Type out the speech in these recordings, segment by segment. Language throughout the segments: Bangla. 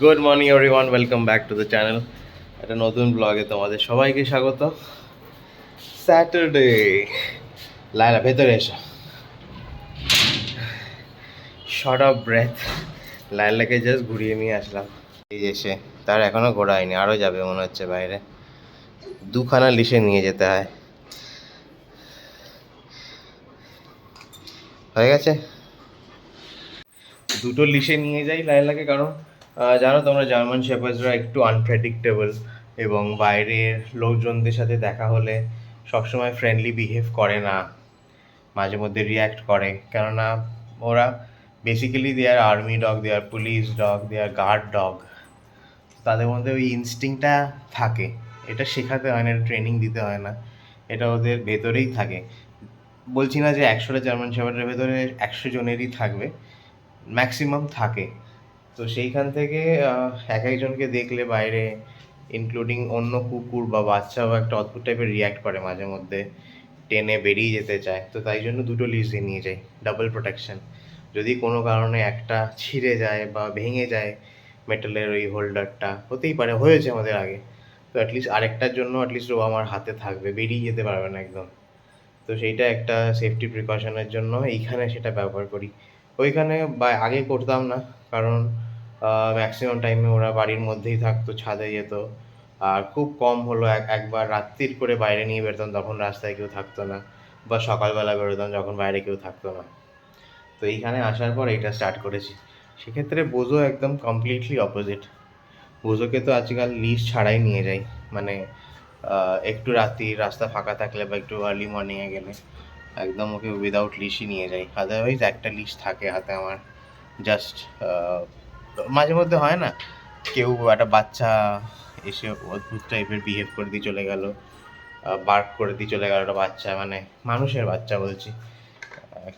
Good morning everyone welcome back to the channel একটা নতুন ব্লগে তোমাদের সবাইকে স্বাগত। স্যাটারডে লাইলা ভেতরে এসো। শর্ট অফ ব্রেথ লাইলাকে জাস্ট ঘুরিয়ে নিয়ে আসলাম। এই এসে তার এখনও ঘোরা হয়নি আরও যাবে মনে হচ্ছে বাইরে। দুখানা লিসে নিয়ে যেতে হয়। হয়ে গেছে? দুটো লিসে নিয়ে যাই লাইলাকে কারণ জানো তোমরা জার্মান শেপার্সরা একটু আনপ্রেডিক্টেবল এবং বাইরের লোকজনদের সাথে দেখা হলে সবসময় ফ্রেন্ডলি বিহেভ করে না, মাঝে মধ্যে রিয়্যাক্ট করে। কেননা ওরা basically they are army dog they are police dog they are guard dog তাদের মধ্যে ওই ইনস্টিংটা থাকে। এটা শেখাতে হয় না, এটা ট্রেনিং দিতে হয় না। এটা ওদের ভেতরেই থাকে। বলছি না যে একশোটা জার্মান শেপার্ডের ভেতরে একশো জনেরই থাকবে। ম্যাক্সিমাম থাকে। তো সেইখান থেকে এক একজনকে দেখলে বাইরে ইনক্লুডিং অন্য কুকুর বা বাচ্চাও একটা অদ্ভুত টাইপের রিয়্যাক্ট করে মাঝে মধ্যে। টেনে বেরিয়ে যেতে চায়। তো তাই জন্য দুটো লিজ দিয়ে নিয়ে যাই ডাবল প্রোটেকশন যদি কোনো কারণে একটা ছিঁড়ে যায় বা ভেঙে যায় মেটালের ওই হোল্ডারটা হতেই পারে, হয়েছে আমাদের আগে। তো অ্যাটলিস্ট আরেকটার জন্য অ্যাটলিস্ট ও আমার হাতে থাকবে, বেরিয়ে যেতে পারবে না একদম। তো সেইটা একটা সেফটি প্রিকশনের জন্য এইখানে সেটা ব্যবহার করি। ওইখানে বা আগে করতাম না, কারণ ম্যাক্সিমাম টাইমে ওরা বাড়ির মধ্যেই থাকতো, ছাদে যেত। আর খুব কম হলো, এক, একবার রাত্রির করে বাইরে নিয়ে বেরোতাম, তখন রাস্তায় কেউ থাকতো না। বা সকালবেলা বেরোতাম, যখন বাইরে কেউ থাকতো না। তো এইখানে আসার পর এইটা স্টার্ট করেছি। সেক্ষেত্রে বোঝো একদম কমপ্লিটলি অপোজিট বোঝোকে তো আজকাল লিস্ট ছাড়াই নিয়ে যাই। মানে একটু রাত্রি, রাস্তা ফাঁকা থাকলে বা একটু আর্লি মর্নিংয়ে গেলে একদম ওকে উইদাউট লিস্টই নিয়ে যাই। আদারওয়াইজ একটা লিস্ট থাকে হাতে আমার। জাস্ট মাঝে মধ্যে হয় না? কেউ একটা বাচ্চা এসে অদ্ভুত টাইপের বিহেভ করে দিয়ে চলে গেল বার্ক করে দিয়ে চলে গেল একটা বাচ্চা মানে মানুষের বাচ্চা বলছি।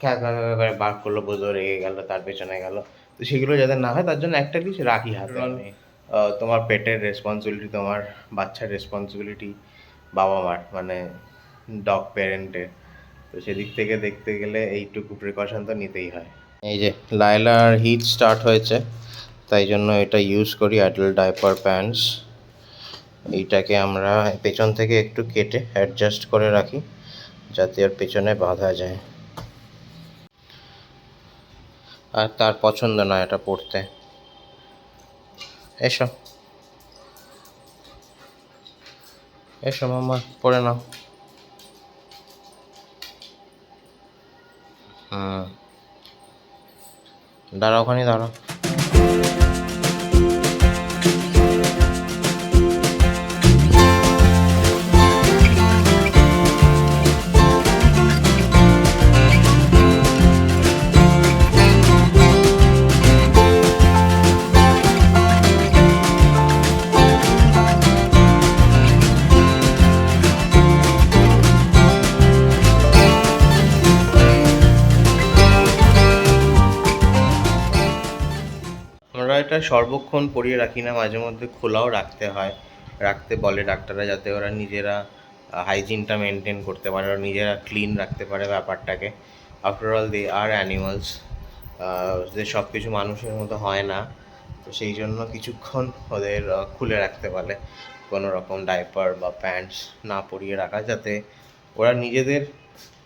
খ্যা করে বার্ক করল বোঝো রেগে গেল তার পেছনে গেল। তো সেগুলো যাতে না হয় তার জন্য একটা কিছু রাখি হাতে আমি। তোমার পেটের রেসপন্সিবিলিটি তোমার বাচ্চার রেসপন্সিবিলিটি বাবা মার মানে ডগ প্যারেন্টের তো সেদিক থেকে দেখতে গেলে এইটুকু প্রিকশন তো নিতেই হয়। এই যে লাইলার হিট স্টার্ট হয়েছে। তাই জন্য এটা ইউজ করি অ্যাডাল্ট ডাইপার প্যান্টস এইটাকে আমরা পেছন থেকে একটু কেটে অ্যাডজাস্ট করে রাখি, যাতে ওর পেছনে বাঁধা যায়। আর তার পছন্দ না এটা পড়তে এসো। এসো মামা পড়ে নাও। হুম। দাঁড়াও ওখানে দাঁড়াও। সর্বক্ষণ পরিয়ে রাখি না, মাঝে মধ্যে খোলাও রাখতে হয়। রাখতে বলে ডাক্তাররা যাতে ওরা নিজেরা হাইজিনটা মেনটেন করতে পারে, ওরা নিজেরা ক্লিন রাখতে পারে ব্যাপারটাকে। After all they are animals যে সব কিছু মানুষের মতো হয় না, তো সেই জন্য কিছুক্ষণ ওদের খুলে রাখতে বলে। কোনো রকম ডাইপার বা প্যান্টস না পরিয়ে রাখা, যাতে ওরা নিজেদের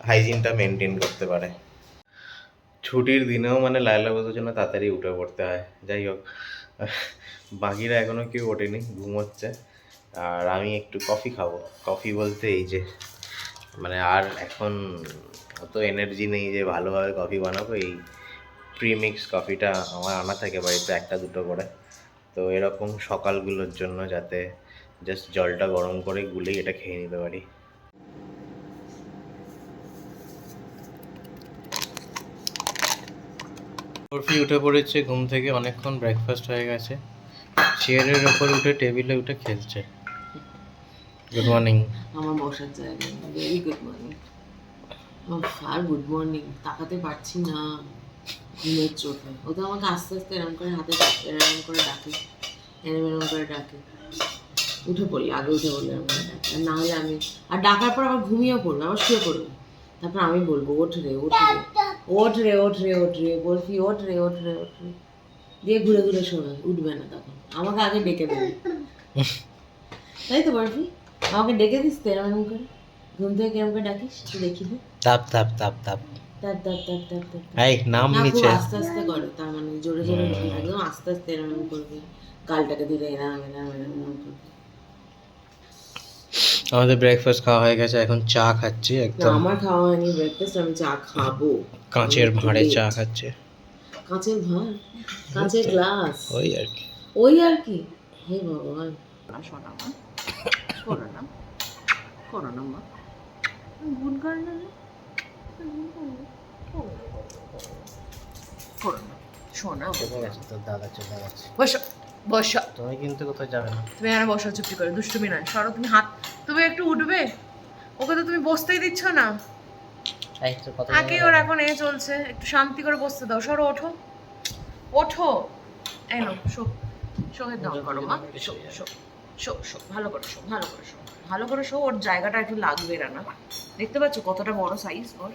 হাইজিনটা মেনটেন করতে পারে। ছুটির দিনেও মানে লাইলা বসার জন্য তাড়াতাড়ি উঠে পড়তে হয়। যাই হোক, বাকিরা এখনও কেউ ওঠেনি ঘুমোচ্ছে আর আমি একটু কফি খাব। কফি বলতে এই যে মানে আর এখন অত এনার্জি নেই যে ভালোভাবে কফি বানাবো। এই প্রিমিক্স কফিটা আমার আনা থাকে বাড়িতে, একটা দুটো করে। তো এরকম সকালগুলোর জন্য যাতে জাস্ট জলটা গরম করে গুলেই এটা খেয়ে নিতে পারি। বরফি উঠে পড়েছে, ঘুম থেকে অনেকক্ষণ ব্রেকফাস্ট হয়ে গেছে। চেয়ারের ওপর উঠে টেবিলে উঠে খেলছে। গুড মর্নিং আমার বসার জায়গা ভেরি গুড মর্নিং আর গুড মর্নিং তাকাতে পারছি না। ঘুমের চোখে। ও তো আমাকে আস্তে আস্তে এরম করে হাতে এরম করে ডাকে। এরম এরম করে ডাকে। উঠে পড়ি আগে উঠে পড়লে এরম করে ডাকে। আর না হলে আমি আর ডাকার পর আবার ঘুমিয়েও পড়ল, আবার শুয়ে পড়ল। তারপর আমি বলব, ওঠ রে ওঠ রে। ওঠ রে ওঠ রে ওঠ রে বলছি ওঠ রে ওঠ রে ওঠ রে দিয়ে ঘুরে ঘুরে শোবে উঠবে না তখন। আমাকে আগে ডেকে দেবে। তাই তো বরফি? আমাকে ডেকে দিস তো এরকম করে। ঘুম থেকে কিরম করে ডাকিস? একটু দেখি তাপ তাপ তাপ তাপ। তাপ তাপ তাপ তাপ তাপ। এই নাম নিচে। আস্তে আস্তে করো তার মানে জোরে জোরে একদম আস্তে আস্তে এরকম করবে। গালটাকে দিলে এরকম এরকম এরকম করবে আমাদের ব্রেকফাস্ট খাওয়া হয়ে গেছে এখন চা খাচ্ছি একদম। আমার খাওয়া হয়নি ব্রেকফাস্ট আমি চা খাব। কাঁচের ভাঁড়ে চা খাচ্ছে। কাঁচের ভাঁড়? কাঁচের গ্লাস ওই আর কি। ওই আর কি? হে ভগবান। শোনা মা করো না করো না মা। গুড গার্ল না করো না শোনা তোর দাদা চলে গেছে। বসো বসো। তুমি কিন্তু কোথাও যাবে না। তুমি এখানে বসো চুপটি করে দুষ্টুমি নয়। সরো তুমি হাত তুমি একটু উঠবে? ওকে তো তুমি বসতেই দিচ্ছ না। আগে ওর এখন এ চলছে একটু শান্তি করে বসতে দাও। সরো ওঠো। ওঠো। এই নাও শো শোকে দাও করো মা। শো শো শো শো ভালো করে শো ভালো করে শো ভালো করে শো ওর জায়গাটা একটু লাগবে না দেখতে পাচ্ছ কতটা বড় সাইজ ওর?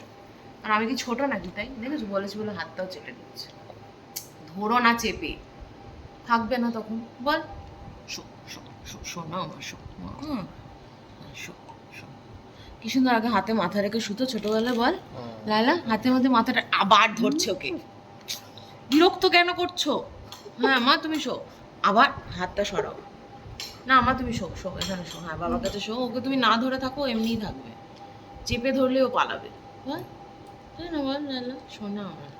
আর আমি কি ছোট নাকি তাই? দেখেছ বলেছি বলে হাতটাও চেপে দিচ্ছে ধরো না চেপে। থাকবে না তখন। বল। শো শো শো শো না আমার শো হুম। শো শো কি সুন্দর আগে হাতে মাথা রেখে শুতো বল। হাতের মধ্যে মাথাটা আবার ধরছে ওকে। বিরক্ত কেন করছ? হ্যাঁ মা, তুমি শো। আবার হাতটা সরাও। না, মা, তুমি শো শো, এখানে শো। হ্যাঁ বাবার কাছে শো। ওকে তুমি না ধরে থাকো, এমনিই থাকবে। চেপে ধরলে ও পালাবে। তাই না বল, লালা? শোনা আমার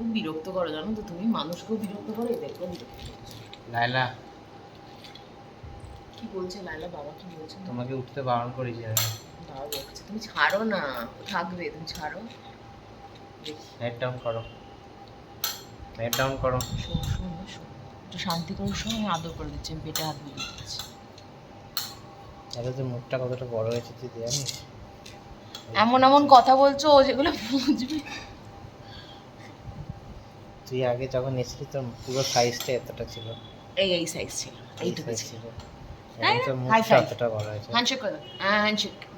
খুব বিরক্ত করো জানো তো? তুমি মানুষকেও বিরক্ত করো এদেরকেও বিরক্ত লাইলা কি বলছে লালা বাবা কি বলছে? তোমাকে উঠতে বারণ করেছি আমি বাবা বলছে তুমি ছাড়ো না থাকবে তুমি ছাড়ো। দেখি। নেট ডাউন করো। নেট ডাউন করো। শো শো না, একটু শান্তি করে শো আমি আদর করে দিচ্ছি আমি পেটে হাত দিয়ে দিচ্ছি। তাহলে তোর মুখটা কতটা বড় হয়েছে তুই জানিস? এমন এমন কথা বলছো ও যেগুলো বুঝবে। তুই আগে যখন এসেছিস তোর পুরো সাইজটা এতটা ছিল? এই এই সাইজ ছিল। এইটুকু ছিল।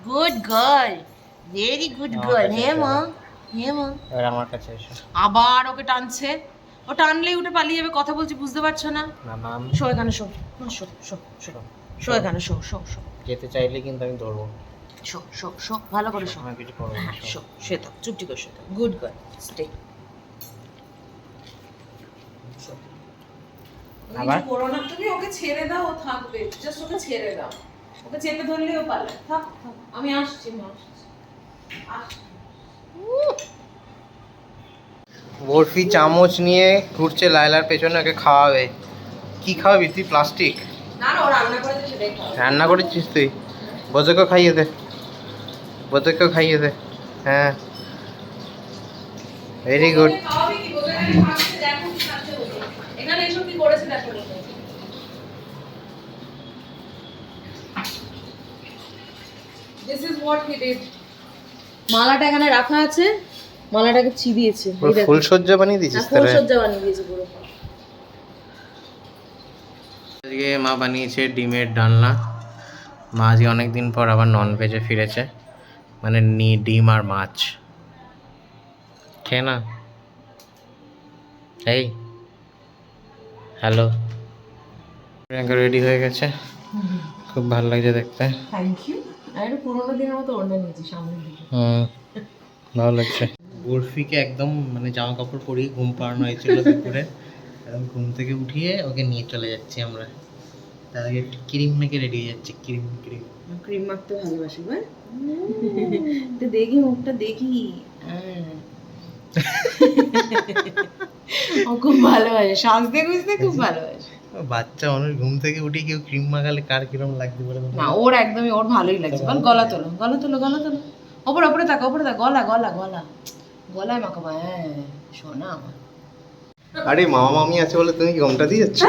Good girl very good girl হে মা। হে মা। এবার আমার কাছে এসো। আবার ওকে টানছে। ও টানলেই উঠে পালিয়ে যাবে কথা বলছি বুঝতে পারছ না? শো এখানে শো। শো শো শো। শো এখানে শো শো শো। যেতে চাইলে কিন্তু আমি ধরবো। শো শো শো। ভালো করে শো কিছু করব হ্যাঁ শো শ্বেতা চুপটি করে শ্বেতা গুড গার্ল স্টে আবার? করো না তুমি ওকে ছেড়ে দাও ও থাকবে। জাস্ট ওকে ছেড়ে দাও। ওকে চেপে ধরলেও পালায় থাক থাক আমি আসছি মা আসছি। আসছি। বরফি চামচ নিয়ে ঘুরছে লাইলার পেছনে ওকে খাওয়াবে। কি খাওয়াবি তুই প্লাস্টিক? রান্না করেছিস তুই? বোঝেকেও খাইয়ে দে। বোঝেকেও খাইয়ে দে। হ্যাঁ। ভেরি গুড এসব কি করেছে দেখো this is what he did মালাটা এখানে রাখা আছে মালাটাকে চিবিয়েছে। ফুলসজ্জা বানিয়ে দিয়েছিস হ্যাঁ, ফুলসজ্জা বানিয়ে দিয়েছে পুরো। আজকে মা বানিয়েছে ডিমের ডালনা। মা আজকে অনেকদিন পর আবার নন ভেজে ফিরেছে। মানে নি ডিম আর মাছ। খেয়ে না? এই। হ্যালো। প্রিয়াঙ্কা রেডি হয়ে গেছে। খুব ভালো লাগছে দেখতে। থ্যাংক ইউ আর পুরোনো দিনের মতো ওড়না নিয়েছি সামনের দিকে। হুম ভালো লাগছে। বরফিকে একদম মানে জামা কাপড় পরিয়ে ঘুম পাড়ানো হয়েছিল দুপুরে। এখন ঘুম থেকে উঠিয়ে ওকে নিয়ে চলে যাচ্ছি আমরা। তার আগে একটু ক্রিম মেখে রেডি হয়ে যাচ্ছে ক্রিম ক্রিম। ক্রিম মাখতে ভালোবাসি বল। তো দেখি মুখটা দেখি। হ্যাঁ। ও খুব ভালোবাসে সাজতে গুজতে খুব ভালোবাসে। বাচ্চা মানুষ ঘুম থেকে উঠে কেউ ক্রিম মাখালে কার কিরম লাগতে পারে না ওর একদমই ওর ভালোই লাগছে। বল গলা তোলো গলা তোলো গলা তোলো। ওপরে ওপরে থাকো ওপরে থাক গলা গলা গলা। গলায় মাখাবো হ্যাঁ শোনা আমার। আরে মামা মামি আছে বলে তুমি ঘুমটা দিয়ে যাচ্ছ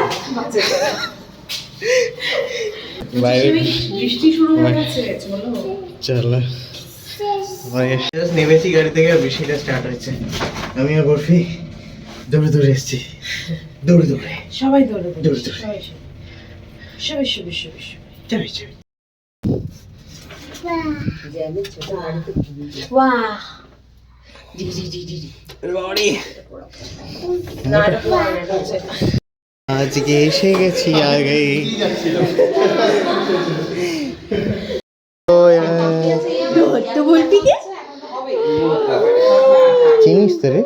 বাইরে বৃষ্টি শুরু হয়ে গেছে? চলো। চলো। নেমেছি গাড়ি থেকে বৃষ্টিটা স্টার্ট হয়েছে। আমি আর বরফি দৌড়ে দৌড়ে এসেছি। দৌড়ে দৌড়ে। সবাই দৌড়ে দৌড়ে দৌড়ে। সবাই সবাই। সবাই সবাই সবাই আজকে এসে গেছি আগে। তো বলবি কে? চিনিস তো রে?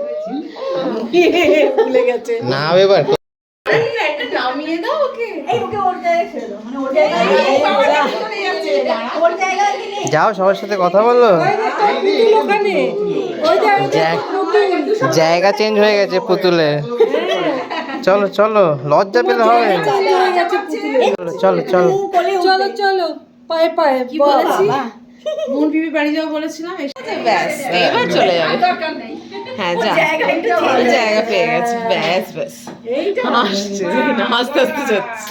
ভুলে গেছে। না এবার। একটা নামিয়ে দাও ওকে। যাও সবার সাথে কথা বলো। জায়গা চেঞ্জ হয়ে গেছে পুতুলে। চলো চলো লজ্জা পেলে হবে। চলো চলো চলো। চলো চলো পায়ে পায়ে কি বলেছি। মন পিপি বাড়ি যাব বলেছিলাম এসে ব্যাস এবার চলে যাবে। হ্যাঁ যা জায়গা পেয়ে গেছে ব্যাস ব্যাস হাসছে হাসতে হাসতে যাচ্ছে।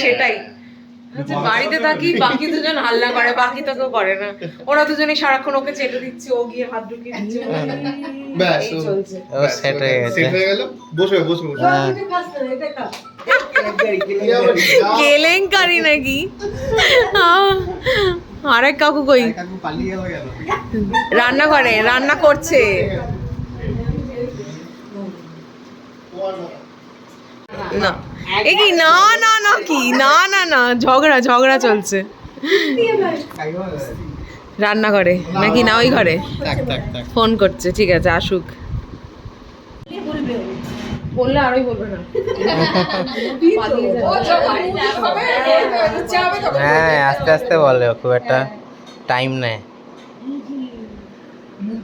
সেটাই বাড়িতে থাকি বাকি দুজন হাল্লা করে বাকি তো কেউ করে না। ওরা দুজনেই সারাক্ষণ ওকে চেটে দিচ্ছে ও গিয়ে হাত ঢুকিয়ে দিচ্ছে। ব্যাস ও সেট হয়ে গেছে। সেট হয়ে গেল? হ্যাঁ। কেলেঙ্কারি নাকি? আরেক কাকু কই? কাকু পালিয়ে গেল গেল রান্না করে রান্না করছে। না। এ কি? না না না কি? না না না ঝগড়া ঝগড়া চলছে। রান্না করে নাকি না ওই ঘরে? ফোন করছে ঠিক আছে আসুক। বললে আরোই বলবে না। হ্যাঁ আস্তে আস্তে বলে ও খুব একটা টাইম নেয়।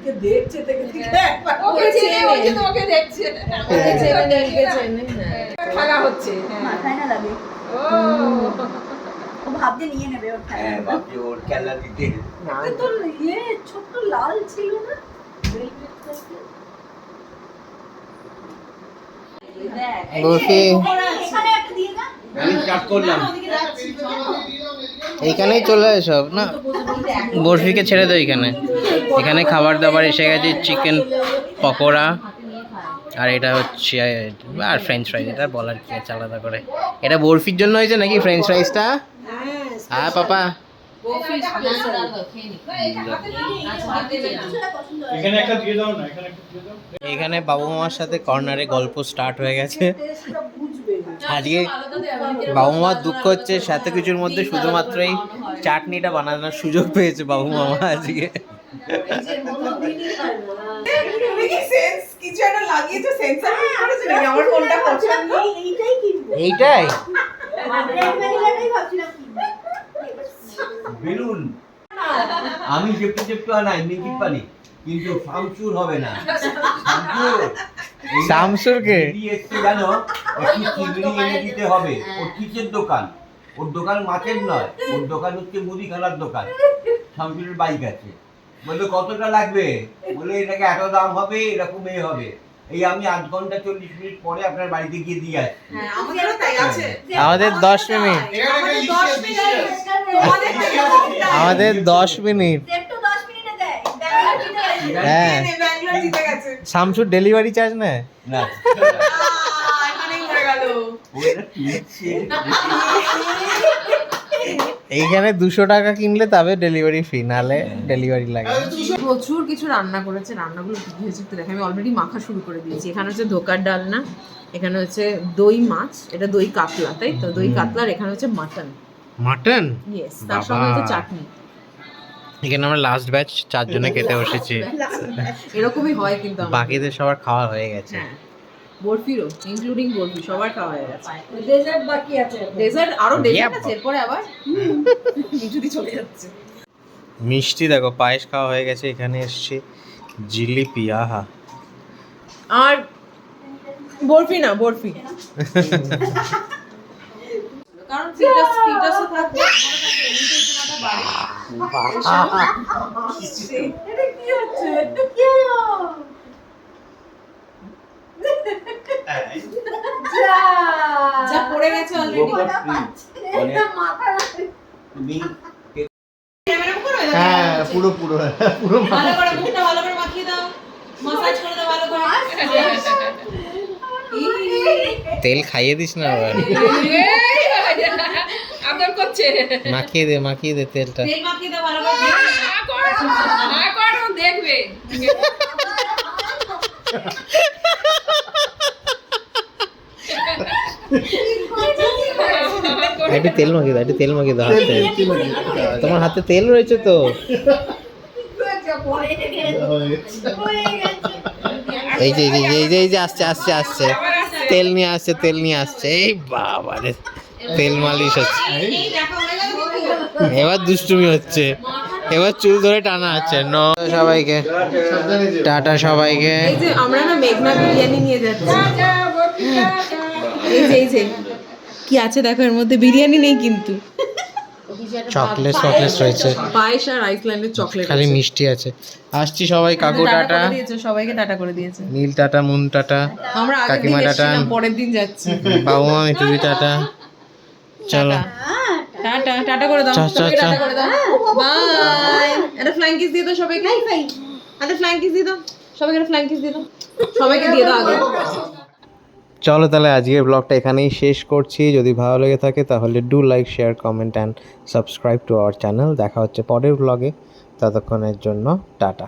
ওকে চেনে ওকে চেনে নিজেকে চেনে হ্যাঁ। খেলা হচ্ছে মাথায় না লাগে? ও। ভাবতে নিয়ে নেবে ওর হ্যাঁ ভাবছি ওর খেলা দিতে। তো ইয়ে ছোট্ট লাল ছিল না? স্টার্ট করলাম। এইখানেই চলে যায় সব না? বরফিকে ছেড়ে দেয় এখানে এখানে খাবার দাবার এসে গেছে চিকেন পকোড়া, আর এটা হচ্ছে, আর ফ্রেঞ্চ ফ্রাইজ এটা বলার কি আছে আলাদা করে? এটা বরফির জন্য হয়েছে নাকি ফ্রেঞ্চ ফ্রাইজটা হ্যাঁ পাপা। এখানে বাবু মামার সাথে কর্নারে গল্প স্টার্ট হয়ে গেছে। আজকে বাবু মামার দুঃখ হচ্ছে, সাথে কিছুর মধ্যে শুধুমাত্র এই চাটনিটা বানানোর সুযোগ পেয়েছে বাবু মামা আজকে। কিছু একটা লাগিয়েছে সেন্সার করেছে নাকি? আমার কোনটা পছন্দ? এই- এইটাই। কিনবো এইটাই রেড ভ্যানিলাটাই ভাবছিলাম কিনবো বেলুন। আমি চেপটে চেপটে আনাই পানি কিন্তু শামসুর হবে না। শামসুর? এসছে জানো? একটু চিংড়ি এনে দিতে হবে? ওর কিসের দোকান? ওর দোকান মাছের নয়। ওর দোকান হচ্ছে মুদিখানার দোকান। শামসুরের বাইক আছে বলল কতটা লাগবে? বলে এটাকে এত দাম হবে এরকম এ হবে। এই আমি আধ ঘণ্টা চল্লিশ মিনিট পরে আপনার বাড়িতে গিয়ে দিয়ে আসছি। হ্যাঁ আমাদের দশ মিনিট। আমাদের দশ মিনিট। হ্যাঁ। শামসুর ডেলিভারি চার্জ নেয় না এখানেই মরে গেল ও এটা কিনছে। এইখানে দুশো টাকা কিনলে তবে ডেলিভারি ফ্রি নালে ডেলিভারি লাগে। প্রচুর কিছু রান্না করেছে রান্নাগুলো কি হয়েছে একটু দেখে। আমি অলরেডি মাখা শুরু করে দিয়েছি। এখানে হচ্ছে ধোকার ডালনা এখানে হচ্ছে দই মাছ এটা দই কাতলা তাই তো? দই কাতলার এখানে হচ্ছে মাটন মাটন ইয়েস তার সঙ্গে হচ্ছে চাটনি। এখানে আমরা লাস্ট ব্যাচ চারজনে খেতে বসেছি। এরকমই হয় কিন্তু বাকিদের সবার খাওয়া হয়ে গেছে। হ্যাঁ। বরফিরও ইনক্লুডিং বরফি সবার খাওয়া হয়ে গেছে। ডেজার্ট বাকি আছে ডেজার্ট আরও ডেজার্ট আছে এরপরে আবার? যদি চলে যাচ্ছে। মিষ্টি দেখো পায়েস খাওয়া হয়ে গেছে এখানে এসছে। জিলিপি আহা। আর বরফি না বরফি। কারণ ফিটাস ফিটাসও থাকবে। এটা কি হচ্ছে? এটা কি হলো? যা যা পড়ে গেছে অলরেডি তুমি হ্যাঁ পুরো পুরো পুরো ভালো করে মুখটা ভালো করে মাখিয়ে দাও মাসাজ করে দাও ভালো করে তেল খাইয়ে দিস না আবার আদর করছে মাখিয়ে দে মাখিয়ে দে তেলটা তেল মাখিয়ে দাও ভালো করে দেখবে একটু তেল মাখিয়ে দাও একটু তেল মাখিয়ে দাও হাতে। তোমার হাতে তেল রয়েছে তো। এই যে এই যে এই যে এই যে আসছে আসছে আসছে। তেল নিয়ে আসছে তেল নিয়ে আসছে। এই বাবা রে তেল মালিশ হচ্ছে। এবার দুষ্টুমি হচ্ছে। এবার চুল ধরে টানা আছে ন। সবাইকে। টাটা সবাইকে। আমরা না মেঘনা বিরিয়ানি নিয়ে যাচ্ছি। এই যে এই যে। কি আছে দেখো এর মধ্যে বিরিয়ানি নেই কিন্তু। চকলেট চকলেট রয়েছে। পায়েস আর আইসল্যান্ডের চকলেট খালি মিষ্টি আছে। আসছি সবাই কাকু টাটা দিয়েছে সবাইকে টাটা করে দিয়েছে। নীল টাটা মুন টাটা আমরা কাকিমা টাটা। পরের দিন যাচ্ছি। বাবু মামি টুবি টাটা। চলো। টাটা টাটা করে দাও সবাইকে টাটা করে দাও। বাই একটা ফ্লাইং কিস দিয়ে দাও সবাইকে। একটা ফ্লাইং কিস দিয়ে দাও। সবাইকে একটা ফ্লাইং কিস দিয়ে দাও। সবাইকে দিয়ে দাও আগে। চলো তাহলে আজকের ব্লগটা এখানেই শেষ করছি। যদি ভালো লেগে থাকে তাহলে do like share comment and subscribe to our channel দেখা হচ্ছে পরের ব্লগে ততক্ষণের জন্য টাটা।